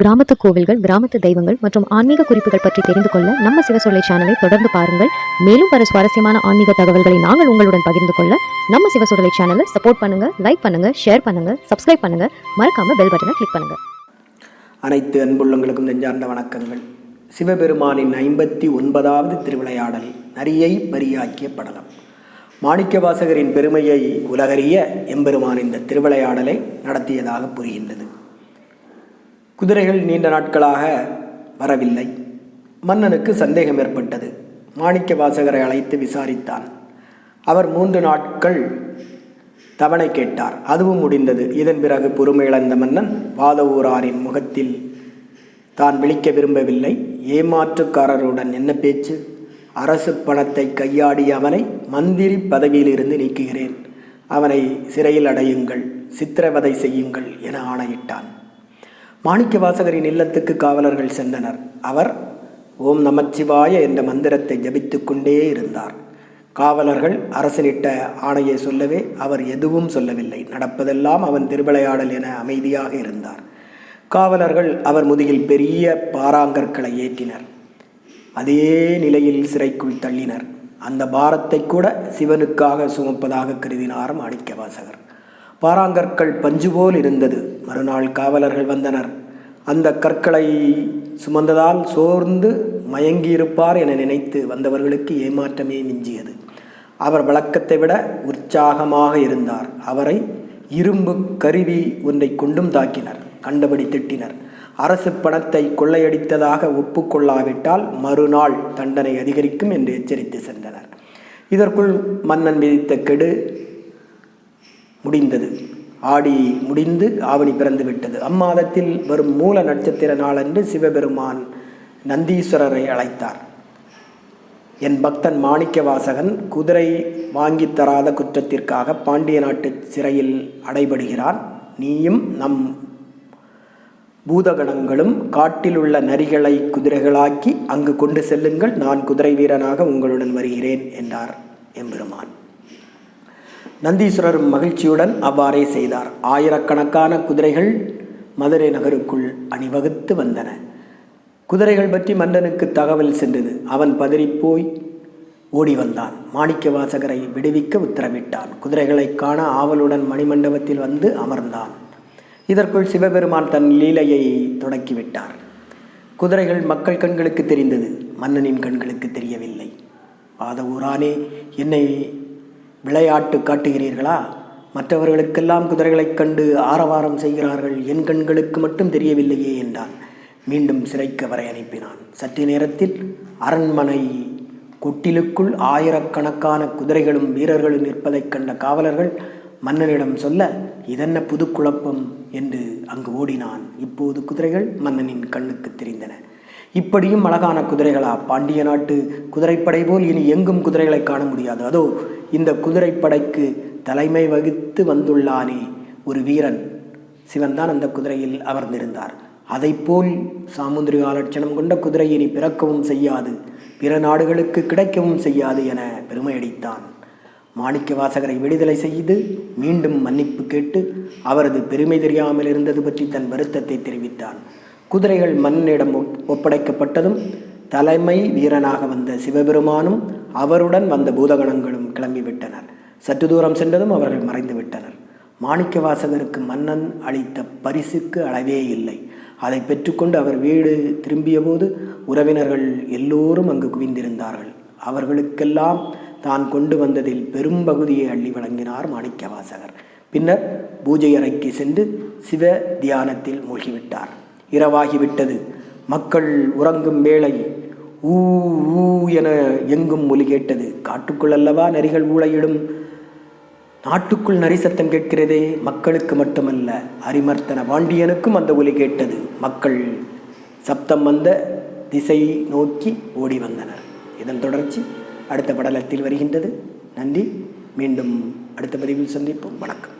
கிராமத்து கோவில்கள் கிராமத்து தெய்வங்கள் மற்றும் ஆன்மீக குறிப்புகள் பற்றி தெரிந்து கொள்ள நம்ம சிவசொல்லை சேனலை தொடர்ந்து பாருங்கள். மேலும் பல சுவாரஸ்யமான ஆன்மீக தகவல்களை நாங்கள் உங்களுடன் பகிர்ந்து கொள்ள நம்ம சிவசொல்லை சேனலை சப்போர்ட் பண்ணுங்க லைக் பண்ணுங்க ஷேர் பண்ணுங்க சப்ஸ்கிரைப் பண்ணுங்க. மறக்காம பெல் பட்டனை கிளிக் பண்ணுங்க. அனைத்து அன்புள்ளங்களுக்கும் நெஞ்சார்ந்த வணக்கங்கள். சிவபெருமானின் ஐம்பத்தி ஒன்பதாவது திருவிளையாடல் நரியை பரியாக்கிய படலம். மாணிக்கவாசகரின் பெருமையை உலகறிய எம்பெருமான் இந்த திருவிளையாடலை நடத்தியதாக புரிகின்றது. குதிரைகள் நீண்ட நாட்களாக வரவில்லை. மன்னனுக்கு சந்தேகம் ஏற்பட்டது. மாணிக்கவாசகரை அழைத்து விசாரித்தான். அவர் மூன்று நாட்கள் தவணை கேட்டார். அதுவும் முடிந்தது. இதன் பிறகு பொறுமை இழந்த மன்னன் வாதவூராரின் முகத்தில் தான் விழிக்க விரும்பவில்லை. ஏமாற்றுக்காரருடன் என்ன பேச்சு? அரசு பணத்தை கையாடிய அவனை மந்திரி பதவியிலிருந்து நீக்குகிறேன். அவனை சிறையில் அடையுங்கள். சித்திரவதை செய்யுங்கள் என ஆணையிட்டான். மாணிக்கவாசகரின் இல்லத்துக்கு காவலர்கள் சென்றனர். அவர் ஓம் நமச்சிவாய என்ற மந்திரத்தை ஜபித்து கொண்டே இருந்தார். காவலர்கள் அரசனிட்ட ஆணையை சொல்லவே அவர் எதுவும் சொல்லவில்லை. நடப்பதெல்லாம் அவன் திருவிளையாடல் என அமைதியாக இருந்தார். காவலர்கள் அவர் முதுகில் பெரிய பாராங்கற்களை ஏற்றினர். அதே நிலையில் சிறைக்குள் தள்ளினர். அந்த பாரத்தை கூட சிவனுக்காக சுமப்பதாக கருதினார் மாணிக்கவாசகர். பாராங்கற்கள் பஞ்சு போல் இருந்தது. மறுநாள் காவலர்கள் வந்தனர். அந்த கற்களை சுமந்ததால் சோர்ந்து மயங்கியிருப்பார் என நினைத்து வந்தவர்களுக்கு ஏமாற்றமே மிஞ்சியது. அவர் வழக்கத்தை விட உற்சாகமாக இருந்தார். அவரை இரும்பு கருவி ஒன்றை கொண்டும் தாக்கினர். கண்டபடி திட்டினர். அரசு பணத்தை கொள்ளையடித்ததாக ஒப்புக்கொள்ளாவிட்டால் மறுநாள் தண்டனை அதிகரிக்கும் என்று எச்சரித்து சென்றனர். இதற்குள் மன்னன் விதித்த கெடு முடிந்தது. ஆடி முடிந்து ஆவணி பிறந்து விட்டது. அம்மாதத்தில் வரும் மூல நட்சத்திர நாளன்று சிவபெருமான் நந்தீஸ்வரரை அழைத்தார். என் பக்தன் மாணிக்கவாசகன் குதிரை வாங்கி தராத குற்றத்திற்காக பாண்டிய நாட்டு சிறையில் அடைபடுகிறான். நீயும் நம் பூதகணங்களும் காட்டில் உள்ள நரிகளை குதிரைகளாக்கி அங்கு கொண்டு செல்லுங்கள். நான் குதிரை வீரனாக உங்களுடன் வருகிறேன் என்றார் எம்பெருமான். நந்தீஸ்வரர் மகிழ்ச்சியுடன் அவ்வாறே செய்தார். ஆயிரக்கணக்கான குதிரைகள் மதுரை நகருக்குள் அணிவகுத்து வந்தன. குதிரைகள் பற்றி மன்னனுக்கு தகவல் சென்றது. அவன் பதறிப்போய் ஓடி வந்தான். மாணிக்க வாசகரை விடுவிக்க உத்தரவிட்டான். குதிரைகளை காண ஆவலுடன் மணிமண்டபத்தில் வந்து அமர்ந்தான். இதற்குள் சிவபெருமான் தன் லீலையை தொடக்கிவிட்டார். குதிரைகள் மக்கள் கண்களுக்கு தெரிந்தது. மன்னனின் கண்களுக்கு தெரியவில்லை. வாத ஊரானே என்னை விளையாட்டு காட்டுகிறீர்களா? மற்றவர்களுக்கெல்லாம் குதிரைகளைக் கண்டு ஆரவாரம் செய்கிறார்கள். என் கண்களுக்கு மட்டும் தெரியவில்லையே என்றான். மீண்டும் சிறைக்கு வரை அனுப்பினான். சற்று நேரத்தில் அரண்மனை கொட்டிலுக்குள் ஆயிரக்கணக்கான குதிரைகளும் வீரர்களும் நிற்பதைக் கண்ட காவலர்கள் மன்னனிடம் சொல்ல இதென்ன புது குழப்பம் என்று அங்கு ஓடினான். இப்போது குதிரைகள் மன்னனின் கண்ணுக்கு தெரிந்தன. இப்படியும் அழகான குதிரைகளா? பாண்டிய நாட்டு குதிரைப்படை போல் இனி எங்கும் குதிரைகளை காண முடியாது. அதோ இந்த குதிரைப்படைக்கு தலைமை வகித்து வந்துள்ளானே ஒரு வீரன். சிவன்தான் அந்த குதிரையில் அமர்ந்திருந்தார். அதைப்போல் சாமுந்திரிகா லட்சணம் கொண்ட குதிரை இனி பிறக்கவும் செய்யாது. பிற நாடுகளுக்கு கிடைக்கவும் செய்யாது என பெருமையடித்தான். மாணிக்க வாசகரை விடுதலை செய்து மீண்டும் மன்னிப்பு கேட்டு அவரது பெருமை தெரியாமல் இருந்தது பற்றி தன் வருத்தத்தை தெரிவித்தான். குதிரைகள் மன்னனிடம் ஒப்படைக்கப்பட்டதும் தலைமை வீரனாக வந்த சிவபெருமானும் அவருடன் வந்த பூதகணங்களும் கிளம்பிவிட்டனர். சற்று தூரம் சென்றதும் அவர்கள் மறைந்து விட்டனர் மன்னன் அளித்த பரிசுக்கு அளவே இல்லை. அதை பெற்றுக்கொண்டு அவர் வீடு திரும்பியபோது உறவினர்கள் எல்லோரும் அங்கு குவிந்திருந்தார்கள். அவர்களுக்கெல்லாம் தான் கொண்டு வந்ததில் பெரும்பகுதியை அள்ளி வழங்கினார் மாணிக்கவாசகர். பின்னர் பூஜை அறைக்கு சென்று சிவ தியானத்தில் மூழ்கிவிட்டார். இரவாகிவிட்டது. மக்கள் உறங்கும் வேளை ஊ ஊ என எங்கும் ஒலி கேட்டது. காட்டுக்குள் அல்லவா நரிகள் ஊழையிடும்? நாட்டுக்குள் நரி சத்தம் கேட்கிறதே மக்களுக்கு மட்டுமல்ல அரிமர்த்தன பாண்டியனுக்கும் அந்த ஒலி கேட்டது. மக்கள் சப்தம் வந்த திசை நோக்கி ஓடி வந்தனர். இதன் தொடர்ச்சி அடுத்த படலத்தில் வருகின்றது. நன்றி. மீண்டும் அடுத்த பதிவில் சந்திப்போம். வணக்கம்.